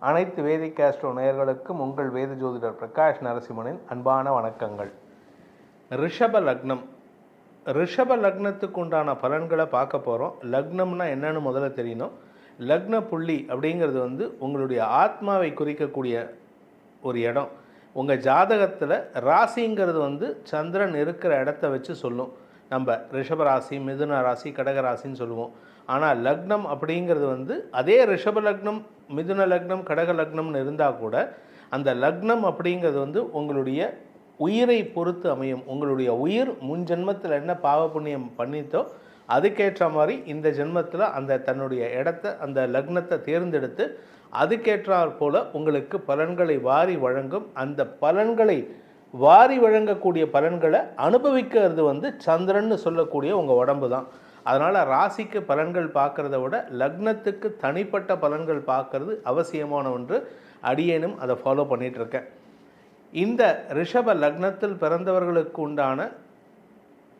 அனைத்து வேதிக் கேஸ்ட்ரோ நேயர்களுக்கும் உங்கள் வேத ஜோதிடர் பிரகாஷ் நரசிம்மனின் அன்பான வணக்கங்கள். ரிஷப லக்னம். ரிஷப லக்னத்துக்கு உண்டான பலன்களை பார்க்க போகிறோம் லக்னம்னா என்னன்னு முதல்ல தெரியணும். லக்ன புள்ளி அப்படிங்கிறது வந்து உங்களுடைய ஆத்மாவை குறிக்கக்கூடிய ஒரு இடம். உங்கள் ஜாதகத்தில் ராசிங்கிறது வந்து சந்திரன் இருக்கிற இடத்த வச்சு சொல்லும். நம்ம ரிஷப ராசி மிதுன ராசி கடக ராசின்னு சொல்லுவோம். ஆனால் லக்னம் அப்படிங்கிறது வந்து அதே ரிஷப லக்னம் மிதுன லக்னம் கடக லக்னம்னு இருந்தால் கூட அந்த லக்னம் அப்படிங்கிறது வந்து உங்களுடைய உயிரை பொறுத்து அமையும். உங்களுடைய உயிர் முன் ஜென்மத்தில் என்ன பாவ புண்ணியம் பண்ணித்தோ அதுக்கேற்ற மாதிரி இந்த ஜென்மத்தில் அந்த தன்னுடைய இடத்த அந்த லக்னத்தை தேர்ந்தெடுத்து அதுக்கேற்றாற் போல் உங்களுக்கு பலன்களை வாரி வழங்கும். அந்த பலன்களை வாரி வழங்கக்கூடிய பலன்களை அனுபவிக்கிறது வந்து சந்திரன்னு சொல்லக்கூடிய உங்கள் உடம்பு தான் அதனால் ராசிக்கு பலன்கள் பார்க்குறத விட லக்னத்துக்கு தனிப்பட்ட பலன்கள் பார்க்கறது அவசியமான ஒன்று. அடியேனும் அதை ஃபாலோ பண்ணிகிட்ருக்கேன் இந்த ரிஷப லக்னத்தில் பிறந்தவர்களுக்கு உண்டான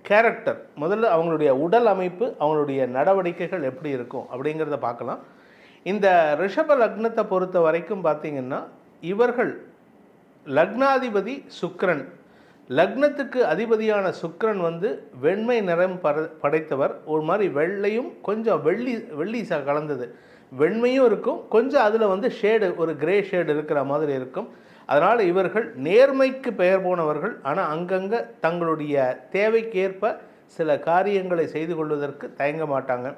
கேரக்டர் முதல்ல அவங்களுடைய உடல் அமைப்பு அவங்களுடைய நடவடிக்கைகள் எப்படி இருக்கும் அப்படிங்கிறத பார்க்கலாம். இந்த ரிஷப லக்னத்தை பொறுத்த வரைக்கும் பார்த்திங்கன்னா இவர்கள் லக்னாதிபதி சுக்ரன் லக்னத்துக்கு அதிபதியான சுக்கரன் வந்து வெண்மை நிறம் பர படைத்தவர். ஒரு மாதிரி வெள்ளையும் கொஞ்சம் வெள்ளி வெள்ளி ச கலந்தது. வெண்மையும் இருக்கும். கொஞ்சம் அதில் வந்து ஷேடு ஒரு கிரே ஷேடு இருக்கிற மாதிரி இருக்கும். அதனால் இவர்கள் நேர்மைக்கு பெயர் போனவர்கள். ஆனால் அங்கங்கே தங்களுடைய தேவைக்கேற்ப சில காரியங்களை செய்து கொள்வதற்கு தயங்க மாட்டாங்க.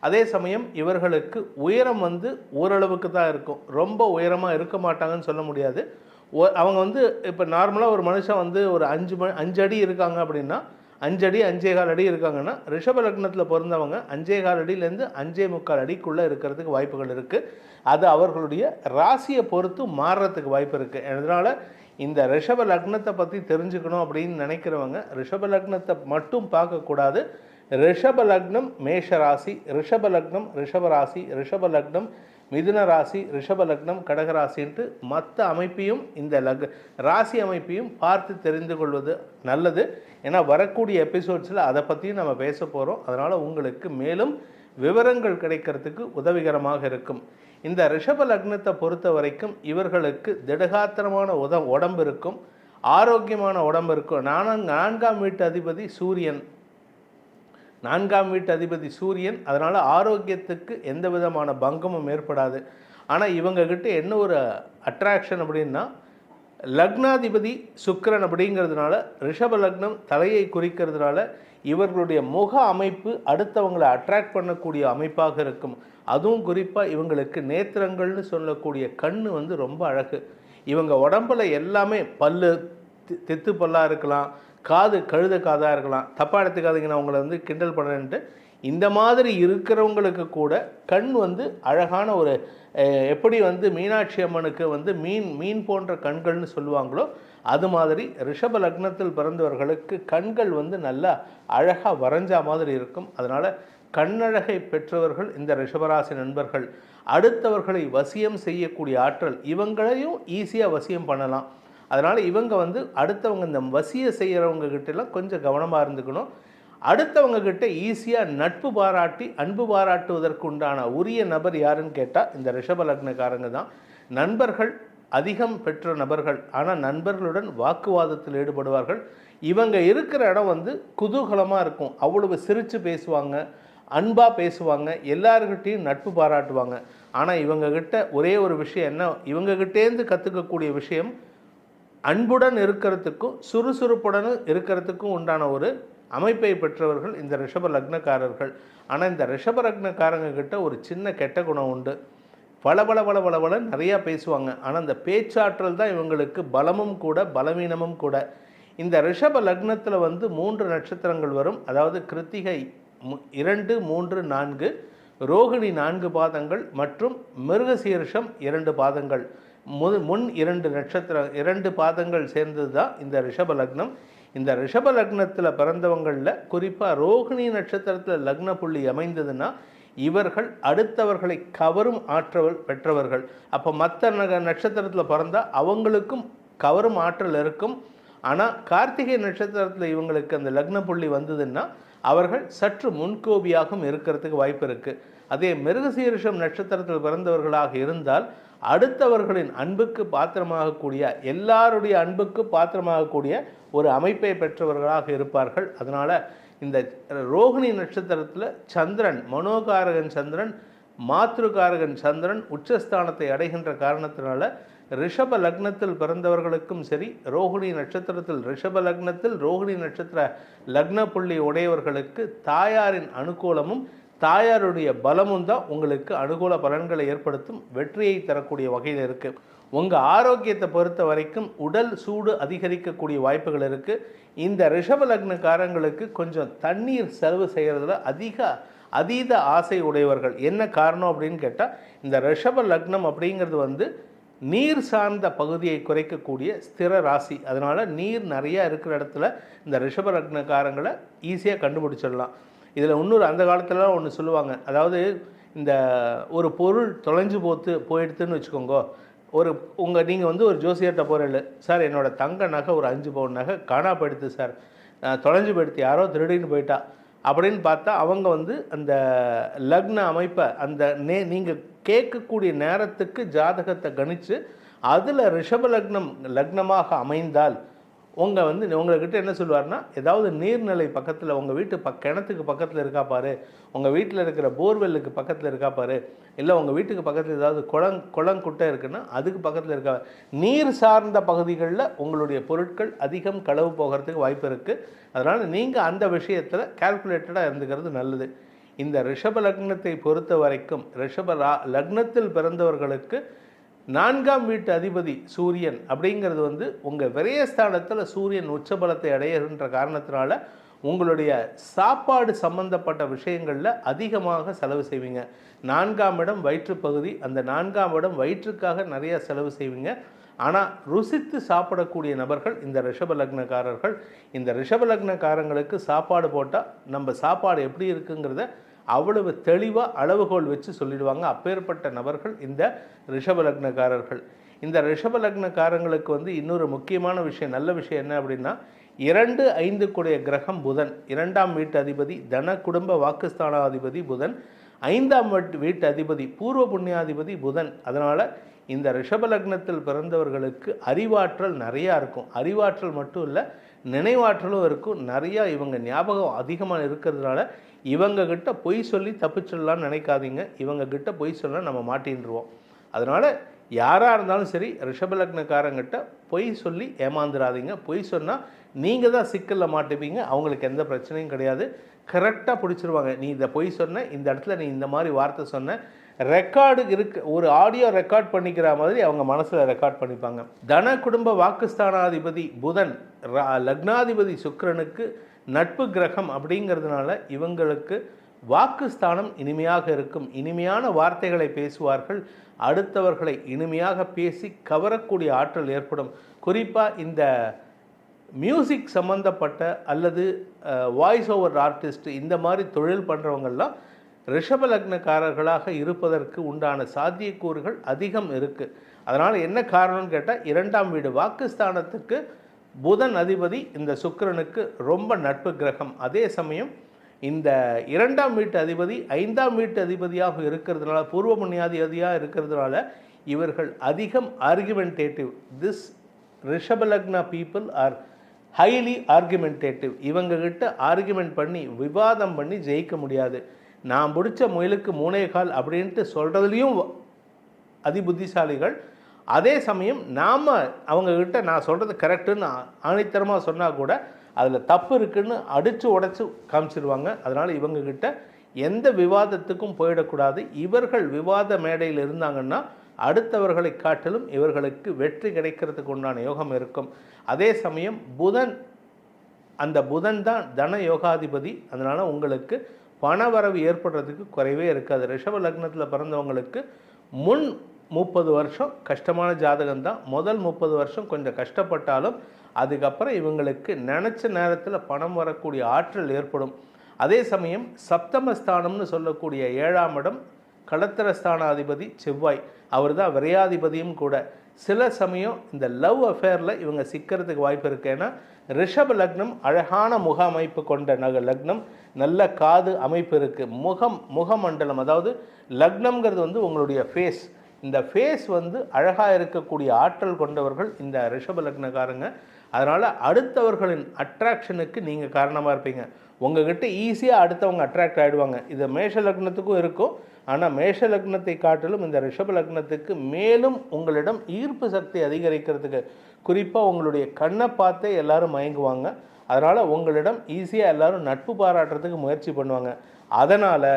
அதே சமயம் இவர்களுக்கு உயரம் வந்து ஓரளவுக்கு தான் இருக்கும். ரொம்ப உயரமாக இருக்க மாட்டாங்கன்னு சொல்ல முடியாது. அவங்க வந்து இப்போ நார்மலாக ஒரு மனுஷன் வந்து ஒரு அஞ்சு மணி அஞ்சு அடி இருக்காங்க அப்படின்னா அஞ்சு அடி அஞ்சே கால் அடி இருக்காங்கன்னா ரிஷப லக்னத்தில் பிறந்தவங்க அஞ்சே கால் அடியிலேருந்து அஞ்சே முக்கால் அடிக்குள்ளே இருக்கிறதுக்கு வாய்ப்புகள் இருக்குது அது அவர்களுடைய ராசியை பொறுத்து மாறுறதுக்கு வாய்ப்பு இருக்குது அதனால் இந்த ரிஷப லக்னத்தை பற்றி தெரிஞ்சுக்கணும் அப்படின்னு நினைக்கிறவங்க ரிஷப லக்னத்தை மட்டும் பார்க்கக்கூடாது ரிஷப லக்னம் மேஷ ராசி ரிஷப லக்னம் ரிஷப ராசி ரிஷப லக்னம் மிதுன ராசி ரிஷப லக்னம் கடகராசின்ட்டு மற்ற அமைப்பையும் இந்த லக் ராசி அமைப்பையும் பார்த்து தெரிந்து கொள்வது நல்லது. ஏன்னா வரக்கூடிய எபிசோட்ஸில் அதை பற்றியும் நம்ம பேச போகிறோம் அதனால் உங்களுக்கு மேலும் விவரங்கள் கிடைக்கிறதுக்கு உதவிகரமாக இருக்கும். இந்த ரிஷப லக்னத்தை பொறுத்த வரைக்கும் இவர்களுக்கு திடகாத்திரமான உத உடம்பு இருக்கும். ஆரோக்கியமான உடம்பு இருக்கும். நான நான்காம் வீட்டு அதிபதி சூரியன். நான்காம் வீட்டு அதிபதி சூரியன் அதனால் ஆரோக்கியத்துக்கு எந்த விதமான பங்கமும் ஏற்படாது. ஆனால் இவங்கக்கிட்ட என்ன ஒரு அட்ராக்ஷன் அப்படின்னா லக்னாதிபதி சுக்கரன் அப்படிங்கிறதுனால ரிஷப லக்னம் தலையை குறிக்கிறதுனால இவர்களுடைய முக அமைப்பு அடுத்தவங்களை அட்ராக்ட் பண்ணக்கூடிய அமைப்பாக இருக்கும். அதுவும் குறிப்பாக இவங்களுக்கு நேத்திரங்கள்னு சொல்லக்கூடிய கண் வந்து ரொம்ப அழகு. இவங்க உடம்பில் எல்லாமே பல்லு தெத்து தித்து பல்லாக இருக்கலாம். காது கழுத காதாக இருக்கலாம். தப்பாக எடுத்துக்காதீங்க நான் உங்களை வந்து கிண்டல் பண்ணுறேன்ட்டு. இந்த மாதிரி இருக்கிறவங்களுக்கு கூட கண் வந்து அழகான ஒரு எப்படி வந்து மீனாட்சி அம்மனுக்கு வந்து மீன் மீன் போன்ற கண்கள்னு சொல்லுவாங்களோ அது மாதிரி ரிஷப லக்னத்தில் பிறந்தவர்களுக்கு கண்கள் வந்து நல்லா அழகாக வரைஞ்சா மாதிரி இருக்கும். அதனால் கண்ணழகை பெற்றவர்கள் இந்த ரிஷபராசி நண்பர்கள். அடுத்தவர்களை வசியம் செய்யக்கூடிய ஆற்றல் இவங்களையும் ஈஸியாக வசியம் பண்ணலாம். அதனால் இவங்க வந்து அடுத்தவங்க இந்த வசியை செய்கிறவங்க கிட்டலாம் கொஞ்சம் கவனமாக இருந்துக்கணும். அடுத்தவங்க கிட்ட ஈஸியாக நட்பு பாராட்டி அன்பு பாராட்டுவதற்கு உண்டான உரிய நபர் யாருன்னு கேட்டால் இந்த ரிஷப லக்னக்காரங்க தான். நண்பர்கள் அதிகம் பெற்ற நபர்கள் ஆனால் நண்பர்களுடன் வாக்குவாதத்தில் ஈடுபடுவார்கள். இவங்க இருக்கிற இடம் வந்து குதூகலமாக இருக்கும். அவ்வளவு சிரித்து பேசுவாங்க அன்பாக பேசுவாங்க எல்லாருக்கிட்டேயும் நட்பு பாராட்டுவாங்க. ஆனால் இவங்ககிட்ட ஒரே ஒரு விஷயம் என்ன? இவங்ககிட்டேருந்து கற்றுக்கக்கூடிய விஷயம் அன்புடன் இருக்கிறதுக்கும் சுறுசுறுப்புடன் இருக்கிறதுக்கும் உண்டான ஒரு அமைப்பை பெற்றவர்கள் இந்த ரிஷப லக்னக்காரர்கள். ஆனால் இந்த ரிஷப லக்னக்காரங்க கிட்ட ஒரு சின்ன கெட்ட குணம் உண்டு. பல பல பல பல பல நிறையா பேசுவாங்க. ஆனால் அந்த பேச்சாற்றல் தான் இவங்களுக்கு பலமும் கூட பலவீனமும் கூட. இந்த ரிஷப லக்னத்தில் வந்து மூன்று நட்சத்திரங்கள் வரும். அதாவது கிருத்திகை மு- இரண்டு மூன்று நான்கு ரோகிணி நான்கு பாதங்கள் மற்றும் மிருகசீர்ஷம் இரண்டு பாதங்கள். முது முன் இரண்டு நட்சத்திரம் இரண்டு பாதங்கள் சேர்ந்தது தான் இந்த ரிஷப லக்னம். இந்த ரிஷப லக்னத்தில் பிறந்தவங்களில் குறிப்பாக ரோகிணி நட்சத்திரத்தில் லக்ன புள்ளி அமைந்ததுன்னா இவர்கள் அடுத்தவர்களை கவரும் ஆற்றல் பெற்றவர்கள். அப்போ மற்ற நக நட்சத்திரத்தில் பிறந்தால் அவங்களுக்கும் கவரும் ஆற்றல் இருக்கும். ஆனால் கார்த்திகை நட்சத்திரத்தில் இவங்களுக்கு அந்த லக்ன புள்ளி வந்ததுன்னா அவர்கள் சற்று முன்கோபியாகவும் இருக்கிறதுக்கு வாய்ப்பு இருக்குது அதே மிருகசீரிஷம் நட்சத்திரத்தில் பிறந்தவர்களாக இருந்தால் அடுத்தவர்களின் அன்புக்கு பாத்திரமாகக்கூடிய எல்லாருடைய அன்புக்கு பாத்திரமாகக்கூடிய ஒரு அமைப்பை பெற்றவர்களாக இருப்பார்கள். அதனால் இந்த ரோகிணி நட்சத்திரத்தில் சந்திரன் மனோகாரகன் சந்திரன் மாத்ருகாரகன் சந்திரன் உச்சஸ்தானத்தை அடைகின்ற காரணத்தினால ரிஷப லக்னத்தில் பிறந்தவர்களுக்கும் சரி ரோகிணி நட்சத்திரத்தில் ரிஷப லக்னத்தில் ரோகிணி நட்சத்திர லக்ன புள்ளி உடையவர்களுக்கு தாயாரின் அனுகூலமும் தாயாருடைய பலமும் தான் உங்களுக்கு அனுகூல பலன்களை ஏற்படுத்தும் வெற்றியை தரக்கூடிய வகையில் இருக்குது உங்கள் ஆரோக்கியத்தை பொறுத்த வரைக்கும் உடல் சூடு அதிகரிக்கக்கூடிய வாய்ப்புகள் இருக்குது இந்த ரிஷப லக்னக்காரங்களுக்கு கொஞ்சம் தண்ணீர் செலவு செய்கிறதுல அதிக அதீத ஆசை உடையவர்கள். என்ன காரணம் அப்படின்னு கேட்டால் இந்த ரிஷப லக்னம் அப்படிங்கிறது வந்து நீர் சார்ந்த பகுதியை குறைக்கக்கூடிய ஸ்திர ராசி. அதனால் நீர் நிறையா இருக்கிற இடத்துல இந்த ரிஷப லக்னக்காரங்களை ஈஸியாக கண்டுபிடிச்சிடலாம். இதில் இன்னொரு அந்த காலத்துலலாம் ஒன்று சொல்லுவாங்க. அதாவது இந்த ஒரு பொருள் தொலைஞ்சு போத்து போயிடுத்துன்னு வச்சுக்கோங்க. ஒரு உங்கள் நீங்கள் வந்து ஒரு ஜோசியர்கிட்ட போகிறீங்க சார் என்னோடய தங்க நகை ஒரு அஞ்சு பவுன் நகை காணா போயிடுது சார். தொலைஞ்சு போயிடுத்து யாரோ திருடின்னு போயிட்டா. அப்படின்னு பார்த்தா அவங்க வந்து அந்த லக்ன அமைப்பை அந்த நே நீங்கள் கேட்கக்கூடிய நேரத்துக்கு ஜாதகத்தை கணித்து அதில் ரிஷப லக்னம் லக்னமாக அமைந்தால் உங்கள் வந்து உங்கள்கிட்ட என்ன சொல்லுவார்னா ஏதாவது நீர்நிலை பக்கத்தில் உங்கள் வீட்டு பக் கிணத்துக்கு பக்கத்தில் இருக்கா பாரு உங்கள் வீட்டில் இருக்கிற போர்வெல்லுக்கு பக்கத்தில் இருக்கா பாரு இல்லை உங்கள் வீட்டுக்கு பக்கத்தில் ஏதாவது குளம் குளங்குட்டை இருக்குன்னா அதுக்கு பக்கத்தில் இருக்கா நீர் சார்ந்த பகுதிகளில் உங்களுடைய பொருட்கள் அதிகம் களவு போகிறதுக்கு வாய்ப்பு இருக்குது அதனால் நீங்கள் அந்த விஷயத்தில் கால்குலேட்டடாக இருந்துக்கிறது நல்லது. இந்த ரிஷப லக்னத்தை பொறுத்த வரைக்கும் ரிஷப ரா லக்னத்தில் பிறந்தவர்களுக்கு நான்காம் வீட்டு அதிபதி சூரியன் அப்படிங்கிறது வந்து உங்கள் விரயஸ்தானத்தில் சூரியன் உச்சபலத்தை அடையின்ற காரணத்தினால உங்களுடைய சாப்பாடு சம்பந்தப்பட்ட விஷயங்களில் அதிகமாக செலவு செய்வீங்க. நான்காம் இடம் வயிற்றுப்பகுதி. அந்த நான்காம் இடம் வயிற்றுக்காக நிறைய செலவு செய்வீங்க. ஆனால் ருசித்து சாப்பிடக்கூடிய நபர்கள் இந்த ரிஷப லக்னக்காரர்கள். இந்த ரிஷப லக்னக்காரங்களுக்கு சாப்பாடு போட்டால் நம்ம சாப்பாடு எப்படி இருக்குங்கிறத அவ்வளவு தெளிவாக அளவுகோல் வச்சு சொல்லிடுவாங்க. அப்பேற்பட்ட நபர்கள் இந்த ரிஷப லக்னக்காரர்கள் இந்த ரிஷப லக்னக்காரங்களுக்கு வந்து இன்னொரு முக்கியமான விஷயம் நல்ல விஷயம் என்ன அப்படின்னா இரண்டு ஐந்து கூடிய கிரகம் புதன் இரண்டாம் வீட்டு அதிபதி தன குடும்ப வாக்குஸ்தானாதிபதி புதன் ஐந்தாம் வீட்டு வீட்டு அதிபதி பூர்வ புண்ணியாதிபதி புதன். அதனால் இந்த ரிஷப லக்னத்தில் பிறந்தவர்களுக்கு அறிவாற்றல் நிறையா இருக்கும். அறிவாற்றல் மட்டும் இல்லை நினைவாற்றலும் இருக்கும் நிறையா இவங்க ஞாபகம் அதிகமாக இருக்கிறதுனால இவங்க கிட்ட பொய் சொல்லி தப்பிச்சிடலாம்னு நினைக்காதீங்க. இவங்க கிட்ட பொய் சொல்ல நம்ம மாட்டின்றுவோம். அதனால் யாராக இருந்தாலும் சரி ரிஷபலக்னக்காரங்கிட்ட பொய் சொல்லி ஏமாந்துடாதீங்க பொய் சொன்னால் நீங்கள் தான் சிக்கலில் மாட்டுப்பீங்க அவங்களுக்கு எந்த பிரச்சனையும் கிடையாது. கரெக்டாக பிடிச்சிருவாங்க. நீ இந்த பொய் சொன்ன இந்த இடத்துல நீ இந்த மாதிரி வார்த்தை சொன்ன ரெக்கார்டு இருக்கு ஒரு ஆடியோ ரெக்கார்ட் பண்ணிக்கிற மாதிரி அவங்க மனசில் ரெக்கார்ட் பண்ணிப்பாங்க. தன குடும்ப வாக்குஸ்தானாதிபதி புதன் ரா- லக்னாதிபதி சுக்கரனுக்கு நட்பு கிரகம் அப்படிங்கிறதுனால இவங்களுக்கு வாக்குஸ்தானம் இனிமையாக இருக்கும். இனிமையான வார்த்தைகளை பேசுவார்கள். அடுத்தவர்களை இனிமையாக பேசி கவரக்கூடிய ஆற்றல் ஏற்படும். குறிப்பாக இந்த மியூசிக் சம்மந்தப்பட்ட அல்லது வாய்ஸ் ஓவர் ஆர்டிஸ்ட் இந்த மாதிரி தொழில் பண்ணுறவங்கெல்லாம் ரிஷப லக்னக்காரர்களாக இருப்பதற்கு உண்டான சாத்தியக்கூறுகள் அதிகம் இருக்குது அதனால் என்ன காரணம்னு கேட்டால் இரண்டாம் வீடு வாக்குஸ்தானத்துக்கு புதன் அதிபதி இந்த சுக்கரனுக்கு ரொம்ப நட்பு கிரகம். அதே சமயம் இந்த இரண்டாம் வீட்டு அதிபதி ஐந்தாம் வீட்டு அதிபதியாக இருக்கிறதுனால பூர்வ புண்ணியாதிபதியாக இருக்கிறதுனால இவர்கள் அதிகம் ஆர்குமெண்டேட்டிவ் திஸ் ரிஷபலக்ன பீப்புள் ஆர் ஹைலி ஆர்குமெண்டேட்டிவ் இவங்ககிட்ட ஆர்குமெண்ட் பண்ணி விவாதம் பண்ணி ஜெயிக்க முடியாது. நான் பிடிச்ச முயலுக்கு மூணே கால் அப்படின்ட்டு சொல்கிறதுலையும் அதிபுத்திசாலிகள். அதே சமயம் நாம் அவங்கக்கிட்ட நான் சொல்கிறது கரெக்டுன்னு ஆணித்தரமாக சொன்னால் கூட அதில் தப்பு இருக்குதுன்னு அடித்து உடச்சி காமிச்சிருவாங்க. அதனால் இவங்கக்கிட்ட எந்த விவாதத்துக்கும் போயிடக்கூடாது. இவர்கள் விவாத மேடையில் இருந்தாங்கன்னா அடுத்தவர்களை காட்டிலும் இவர்களுக்கு வெற்றி கிடைக்கிறதுக்கு உண்டான யோகம் இருக்கும். அதே சமயம் புதன் அந்த புதன் தான் தன யோகாதிபதி. அதனால் உங்களுக்கு பணவரவு ஏற்படுறதுக்கு குறைவே இருக்காது. ரிஷப லக்னத்தில் பிறந்தவங்களுக்கு முன் முப்பது வருஷம் கஷ்டமான ஜாதகம் தான் முதல் முப்பது வருஷம் கொஞ்சம் கஷ்டப்பட்டாலும் அதுக்கப்புறம் இவங்களுக்கு நினச்ச நேரத்தில் பணம் வரக்கூடிய ஆற்றல் ஏற்படும். அதே சமயம் சப்தமஸ்தானம்னு சொல்லக்கூடிய ஏழாம் இடம் களத்திரஸ்தானாதிபதி செவ்வாய். அவர் தான் விரையாதிபதியும் கூட. சில சமயம் இந்த லவ் அஃபேரில் இவங்க சிக்கிறதுக்கு வாய்ப்பு இருக்கு. ஏன்னா ரிஷப லக்னம் அழகான முக அமைப்பு கொண்ட நக லக்னம். நல்ல காது அமைப்பு இருக்குது முகம் முகமண்டலம் அதாவது லக்னம்ங்கிறது வந்து உங்களுடைய ஃபேஸ் இந்த ஃபேஸ் வந்து அழகாக இருக்கக்கூடிய ஆற்றல் கொண்டவர்கள் இந்த ரிஷப லக்னக்காரங்க. அதனால் அடுத்தவர்களின் அட்ராக்ஷனுக்கு நீங்கள் காரணமாக இருப்பீங்க. உங்ககிட்ட ஈஸியாக அடுத்தவங்க அட்ராக்ட் ஆகிடுவாங்க இது மேஷ லக்னத்துக்கும் இருக்கும். ஆனால் மேஷ லக்னத்தை காட்டிலும் இந்த ரிஷப லக்னத்துக்கு மேலும் உங்களிடம் ஈர்ப்பு சக்தி அதிகரிக்கிறதுக்கு குறிப்பாக உங்களுடைய கண்ணை பார்த்தே எல்லாரும் மயங்குவாங்க. அதனால் உங்களிடம் ஈஸியாக எல்லாரும் நட்பு பாராட்டுறதுக்கு முயற்சி பண்ணுவாங்க. அதனால்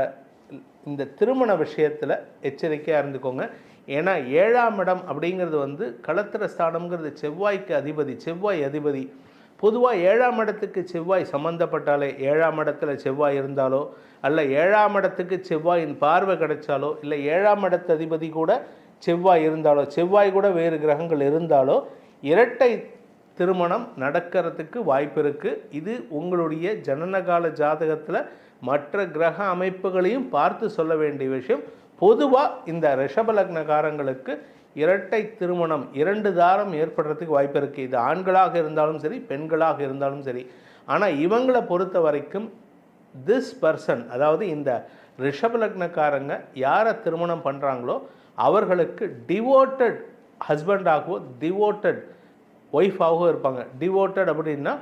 இந்த திருமண விஷயத்தில் எச்சரிக்கையாக இருந்துக்கோங்க. ஏன்னா ஏழாம் இடம் அப்படிங்கிறது வந்து களத்திர ஸ்தானம்ங்கிறது செவ்வாய்க்கு அதிபதி செவ்வாய் அதிபதி. பொதுவாக ஏழாம் இடத்துக்கு செவ்வாய் சம்மந்தப்பட்டாலே ஏழாம் இடத்துல செவ்வாய் இருந்தாலோ அல்ல ஏழாம் இடத்துக்கு செவ்வாயின் பார்வை கிடைச்சாலோ இல்லை ஏழாம் இடத்து அதிபதி கூட செவ்வாய் இருந்தாலோ செவ்வாய் கூட வேறு கிரகங்கள் இருந்தாலோ இரட்டை திருமணம் நடக்கிறதுக்கு வாய்ப்பு இருக்குது இது உங்களுடைய ஜனனகால ஜாதகத்தில் மற்ற கிரக அமைப்புகளையும் பார்த்து சொல்ல வேண்டிய விஷயம். பொதுவாக இந்த ரிஷபலக்னகாரங்களுக்கு இரட்டை திருமணம் இரண்டு தாரம் ஏற்படுறதுக்கு வாய்ப்பு இருக்குது இது ஆண்களாக இருந்தாலும் சரி பெண்களாக இருந்தாலும் சரி. ஆனால் இவங்களை பொறுத்த வரைக்கும் திஸ் பர்சன் அதாவது இந்த ரிஷபலக்னக்காரங்க யாரை திருமணம் பண்ணுறாங்களோ அவர்களுக்கு டிவோட்டட் ஹஸ்பண்டாகவோ டிவோட்டட் ஒய்ஃபாகவோ இருப்பாங்க. டிவோட்டட் அப்படின்னா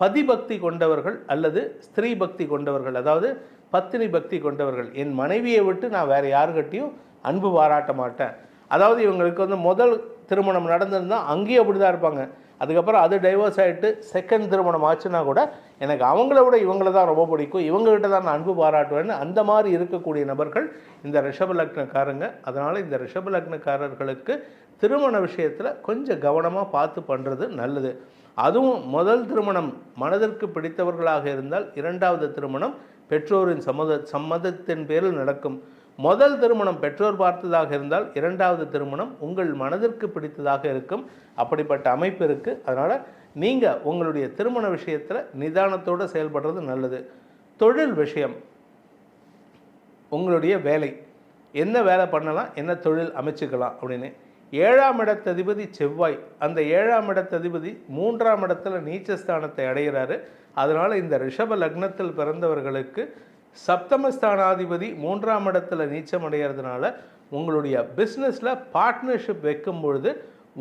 பதிபக்தி கொண்டவர்கள் அல்லது ஸ்திரீ பக்தி கொண்டவர்கள். அதாவது பத்தினி பக்தி கொண்டவர்கள். என் மனைவியை விட்டு நான் வேறு யாருக்கிட்டையும் அன்பு பாராட்ட மாட்டேன். அதாவது இவங்களுக்கு வந்து முதல் திருமணம் நடந்திருந்தால் அங்கேயும் அப்படி தான் இருப்பாங்க. அதுக்கப்புறம் அது டைவர்ஸ் ஆகிட்டு செகண்ட் திருமணம் ஆச்சுன்னா கூட எனக்கு அவங்கள விட இவங்கள தான் ரொம்ப பிடிக்கும். இவங்ககிட்ட தான் நான் அன்பு பாராட்டுவேன்னு அந்த மாதிரி இருக்கக்கூடிய நபர்கள் இந்த ரிஷப லக்னக்காரங்க. அதனால் இந்த ரிஷப லக்னக்காரர்களுக்கு திருமண விஷயத்தில் கொஞ்சம் கவனமாக பார்த்து பண்ணுறது நல்லது. அதுவும் முதல் திருமணம் மனதிற்கு பிடித்தவர்களாக இருந்தால் இரண்டாவது திருமணம் பெற்றோரின் சம்மத சம்மதத்தின் பேரில் நடக்கும். முதல் திருமணம் பெற்றோர் பார்த்ததாக இருந்தால் இரண்டாவது திருமணம் உங்கள் மனதிற்கு பிடித்ததாக இருக்கும். அப்படிப்பட்ட அமைப்பு இருக்குது அதனால் நீங்கள் உங்களுடைய திருமண விஷயத்தில் நிதானத்தோடு செயல்படுறது நல்லது. தொழில் விஷயம். உங்களுடைய வேலை. என்ன வேலை பண்ணலாம்? என்ன தொழில் அமைச்சுக்கலாம்? அப்படின்னு. ஏழாம் இடத்ததிபதி செவ்வாய். அந்த ஏழாம் இடத்ததிபதி மூன்றாம் இடத்துல நீச்சஸ்தானத்தை அடைகிறாரு. அதனால் இந்த ரிஷப லக்னத்தில் பிறந்தவர்களுக்கு சப்தமஸ்தானாதிபதி மூன்றாம் இடத்துல நீச்சம் அடைகிறதுனால உங்களுடைய பிஸ்னஸில் பார்ட்னர்ஷிப் வைக்கும் பொழுது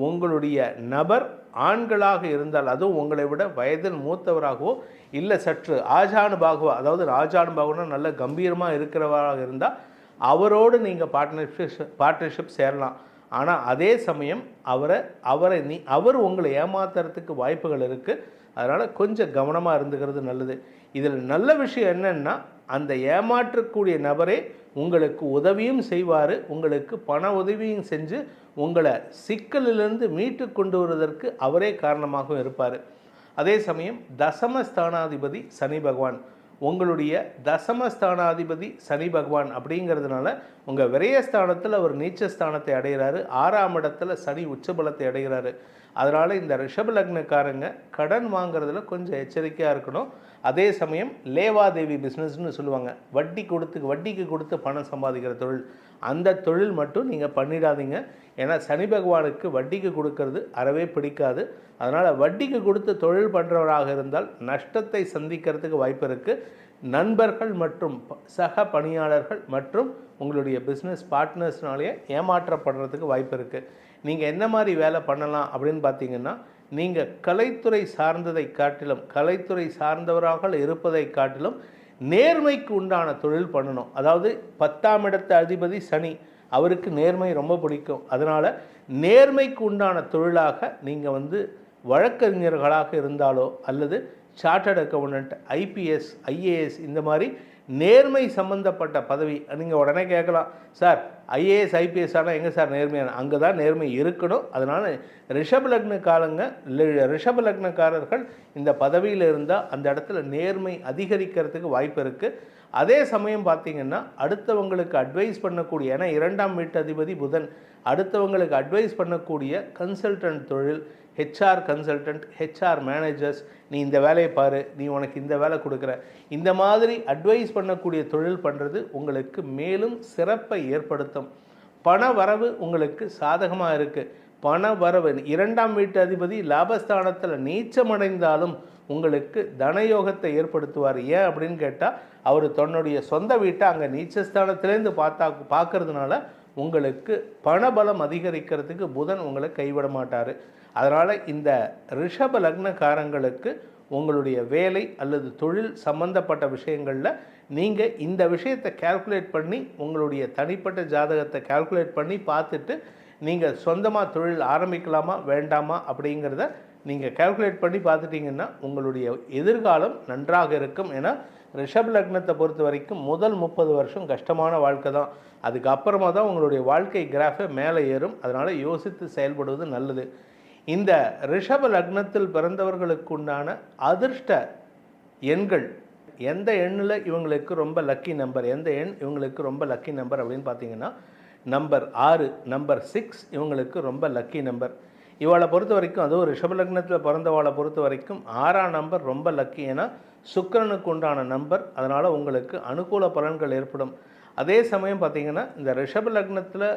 உங்களுடைய நபர் ஆண்களாக இருந்தால் அதுவும் உங்களை விட வயதில் மூத்தவராகவோ இல்லை சற்று ஆஜானுபாகவோ அதாவது ஆஜானுபாகனா நல்ல கம்பீரமாக இருக்கிறவராக இருந்தால் அவரோடு நீங்கள் பார்ட்னர்ஷிப் பார்ட்னர்ஷிப் சேரலாம். ஆனால் அதே சமயம் அவரை அவரை நீ அவர் உங்களை ஏமாத்துறதுக்கு வாய்ப்புகள் இருக்குது அதனால் கொஞ்சம் கவனமாக இருந்துக்கிறது நல்லது. இதில் நல்ல விஷயம் என்னென்னா அந்த ஏமாற்றக்கூடிய நபரே உங்களுக்கு உதவியும் செய்வார் உங்களுக்கு பண உதவியும் செஞ்சு உங்களை சிக்கலிலிருந்து மீட்டு கொண்டு வருவதற்கு அவரே காரணமாகவும் இருப்பார். அதே சமயம் தசமஸ்தானாதிபதி சனி பகவான். உங்களுடைய தசமஸ்தானாதிபதி சனி பகவான் அப்படிங்கிறதுனால உங்கள் விரயஸ்தானத்தில் அவர் நீச்சஸ்தானத்தை அடைகிறாரு ஆறாம் இடத்துல சனி உச்சபலத்தை அடைகிறாரு அதனால் இந்த ரிஷப லக்னக்காரங்க கடன் வாங்குறதுல கொஞ்சம் எச்சரிக்கையாக இருக்கணும். அதே சமயம் லேவாதேவி பிஸ்னஸ்னு சொல்லுவாங்க. வட்டி கொடுத்து வட்டிக்கு கொடுத்து பணம் சம்பாதிக்கிற தொழில். அந்த தொழில் மட்டும் நீங்கள் பண்ணிடாதீங்க. ஏன்னா சனி பகவானுக்கு வட்டிக்கு கொடுக்கறது அறவே பிடிக்காது. அதனால் வட்டிக்கு கொடுத்து தொழில் பண்ணுறவராக இருந்தால் நஷ்டத்தை சந்திக்கிறதுக்கு வாய்ப்பு இருக்குது நண்பர்கள் மற்றும் சக பணியாளர்கள் மற்றும் உங்களுடைய பிஸ்னஸ் பார்ட்னர்ஸ்னாலேயே ஏமாற்றப்படுறதுக்கு வாய்ப்பு இருக்குது நீங்கள் என்ன மாதிரி வேலை பண்ணலாம் அப்படின்னு பார்த்தீங்கன்னா நீங்கள் கலைத்துறை சார்ந்ததை காட்டிலும் கலைத்துறை சார்ந்தவராக இருப்பதை காட்டிலும் நேர்மைக்கு உண்டான தொழில் பண்ணணும். அதாவது பத்தாம் இடத்த அதிபதி சனி அவருக்கு நேர்மை ரொம்ப பிடிக்கும். அதனால் நேர்மைக்கு உண்டான தொழிலாக நீங்கள் வந்து வழக்கறிஞர்களாக இருந்தாலோ அல்லது சார்ட்டர்ட் அக்கௌண்டன்ட் ஐபிஎஸ் ஐஏஎஸ் இந்த மாதிரி நேர்மை சம்பந்தப்பட்ட பதவி. நீங்கள் உடனே கேட்கலாம் சார் ஐஏஎஸ் ஐபிஎஸ் ஆனால் எங்கே சார் நேர்மையான அங்கே தான் நேர்மை இருக்கணும். அதனால் ரிஷப லக்ன காலங்க ரிஷப லக்னக்காரர்கள் இந்த பதவியில் இருந்தால் அந்த இடத்துல நேர்மை அதிகரிக்கிறதுக்கு வாய்ப்பு இருக்குது அதே சமயம் பார்த்தீங்கன்னா அடுத்தவங்களுக்கு அட்வைஸ் பண்ணக்கூடிய ஏன்னா இரண்டாம் வீட்டு அதிபதி புதன். அடுத்தவங்களுக்கு அட்வைஸ் பண்ணக்கூடிய கன்சல்டன்ட் தொழில் ஹெச்ஆர் கன்சல்டன்ட் ஹெச்ஆர் மேனேஜர்ஸ் நீ இந்த வேலையை பாரு நீ உனக்கு இந்த வேலை கொடுக்குற. இந்த மாதிரி அட்வைஸ் பண்ணக்கூடிய தொழில் பண்ணுறது உங்களுக்கு மேலும் சிறப்பை ஏற்படுத்தும். பண வரவு உங்களுக்கு சாதகமாக இருக்குது பண வரவு இரண்டாம் வீட்டு அதிபதி லாபஸ்தானத்தில் நீச்சமடைந்தாலும் உங்களுக்கு தனயோகத்தை ஏற்படுத்துவார். ஏன் அப்படின்னு கேட்டால் அவர் தன்னுடைய சொந்த வீட்டை அங்கே நீச்சஸ்தானத்திலேருந்து பார்த்தா பார்க்கறதுனால உங்களுக்கு பணபலம் அதிகரிக்கிறதுக்கு புதன் உங்களை கைவிட மாட்டார். அதனால் இந்த ரிஷப லக்னக்காரங்களுக்கு உங்களுடைய வேலை அல்லது தொழில் சம்பந்தப்பட்ட விஷயங்களில் நீங்கள் இந்த விஷயத்தை கால்குலேட் பண்ணி உங்களுடைய தனிப்பட்ட ஜாதகத்தை கால்குலேட் பண்ணி பார்த்துட்டு நீங்கள் சொந்தமாக தொழில் ஆரம்பிக்கலாமா வேண்டாமா அப்படிங்கிறத நீங்கள் கால்குலேட் பண்ணி பார்த்துட்டிங்கன்னா உங்களுடைய எதிர்காலம் நன்றாக இருக்கும். ஏன்னா ரிஷப் லக்னத்தை பொறுத்த வரைக்கும் முதல் முப்பது வருஷம் கஷ்டமான வாழ்க்கை தான். அதுக்கப்புறமா தான் உங்களுடைய வாழ்க்கை கிராஃபை மேலே ஏறும். அதனால் யோசித்து செயல்படுவது நல்லது. இந்த ரிஷப லக்னத்தில் பிறந்தவர்களுக்குண்டான அதிர்ஷ்ட எண்கள் எந்த எண்ணில் இவங்களுக்கு ரொம்ப லக்கி நம்பர் எந்த எண் இவங்களுக்கு ரொம்ப லக்கி நம்பர் அப்படின்னு பார்த்தீங்கன்னா நம்பர் ஆறு நம்பர் சிக்ஸ் இவங்களுக்கு ரொம்ப லக்கி நம்பர் இவளை பொறுத்த வரைக்கும் அதுவும் ரிஷப லக்னத்தில் பிறந்தவளை பொறுத்த வரைக்கும் ஆறாம் நம்பர் ரொம்ப லக்கி ஏன்னா சுக்கரனுக்கு உண்டான நம்பர் அதனால் உங்களுக்கு அனுகூல பலன்கள் ஏற்படும். அதே சமயம் பார்த்தீங்கன்னா இந்த ரிஷப லக்னத்தில்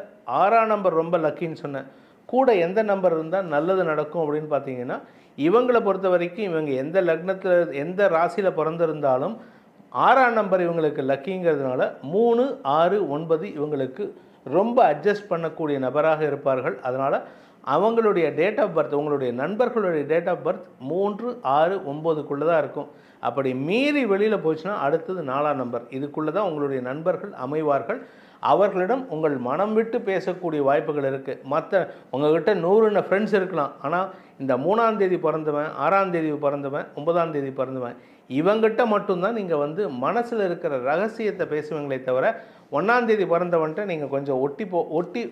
ஆறாம் நம்பர் ரொம்ப லக்கின்னு சொன்னேன். கூட எந்த நம்பர் இருந்தால் நல்லது நடக்கும் அப்படின்னு பார்த்தீங்கன்னா இவங்களை பொறுத்த வரைக்கும் இவங்க எந்த லக்னத்தில் எந்த ராசியில் பிறந்திருந்தாலும் ஆறாம் நம்பர் இவங்களுக்கு லக்கிங்கிறதுனால மூணு ஆறு ஒன்பது இவங்களுக்கு ரொம்ப அட்ஜஸ்ட் பண்ணக்கூடிய நபராக இருப்பார்கள். அதனால் அவங்களுடைய டேட் ஆஃப் பர்த் உங்களுடைய நண்பர்களுடைய டேட் ஆஃப் பர்த் மூன்று ஆறு ஒம்போதுக்குள்ளே தான் இருக்கும். அப்படி மீறி வெளியில் போச்சுன்னா அடுத்தது நாலாம் நம்பர் இதுக்குள்ளே தான் உங்களுடைய நண்பர்கள் அமைவார்கள். அவர்களிடம் உங்கள் மனம் விட்டு பேசக்கூடிய வாய்ப்புகள் இருக்குது மற்ற உங்ககிட்ட நூறுன ஃப்ரெண்ட்ஸ் இருக்கலாம். ஆனால் இந்த மூணாம் தேதி பிறந்தவன் ஆறாம் தேதி பிறந்தவன் ஒன்பதாம் தேதி பிறந்தவன் இவங்கிட்ட மட்டும்தான் நீங்கள் வந்து மனசில் இருக்கிற ரகசியத்தை பேசுவீங்களே தவிர ஒன்றாம் தேதி பிறந்தவன்ட்ட நீங்கள் கொஞ்சம் ஒட்டி போ ஒட்டி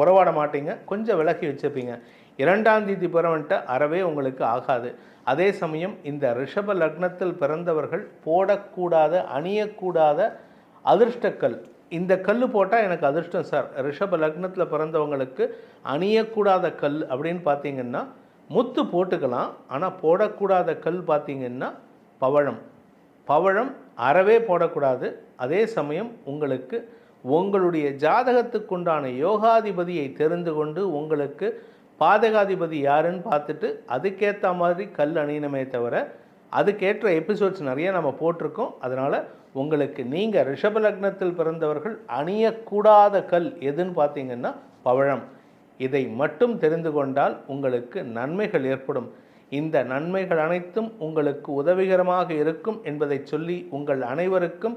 உறவாட மாட்டீங்க கொஞ்சம் விலகி வச்சுப்பீங்க. இரண்டாம் தேதி பிறவன்ட்ட அறவே உங்களுக்கு ஆகாது. அதே சமயம் இந்த ரிஷப லக்னத்தில் பிறந்தவர்கள் போடக்கூடாத அணியக்கூடாத அதிர்ஷ்டக்கல். இந்த கல் போட்டால் எனக்கு அதிர்ஷ்டம் சார். ரிஷப லக்னத்தில் பிறந்தவங்களுக்கு அணியக்கூடாத கல் அப்படின்னு பார்த்தீங்கன்னா முத்து போட்டுக்கலாம். ஆனால் போடக்கூடாத கல் பார்த்தீங்கன்னா பவழம். பவழம் அறவே போடக்கூடாது. அதே சமயம் உங்களுக்கு உங்களுடைய ஜாதகத்துக்குண்டான யோகாதிபதியை தெரிந்து கொண்டு உங்களுக்கு பாதகாதிபதி யாருன்னு பார்த்துட்டு அதுக்கேற்ற மாதிரி கல் அணியணுமே தவிர அதுக்கேற்ற எபிசோட்ஸ் நிறைய நம்ம போட்டிருக்கோம். அதனால் உங்களுக்கு நீங்கள் ரிஷப லக்னத்தில் பிறந்தவர்கள் அணியக்கூடாத கல் எதுன்னு பார்த்தீங்கன்னா பவழம். இதை மட்டும் தெரிந்து கொண்டால் உங்களுக்கு நன்மைகள் ஏற்படும். இந்த நன்மைகள் அனைத்தும் உங்களுக்கு உதவிகரமாக இருக்கும் என்பதை சொல்லி உங்கள் அனைவருக்கும்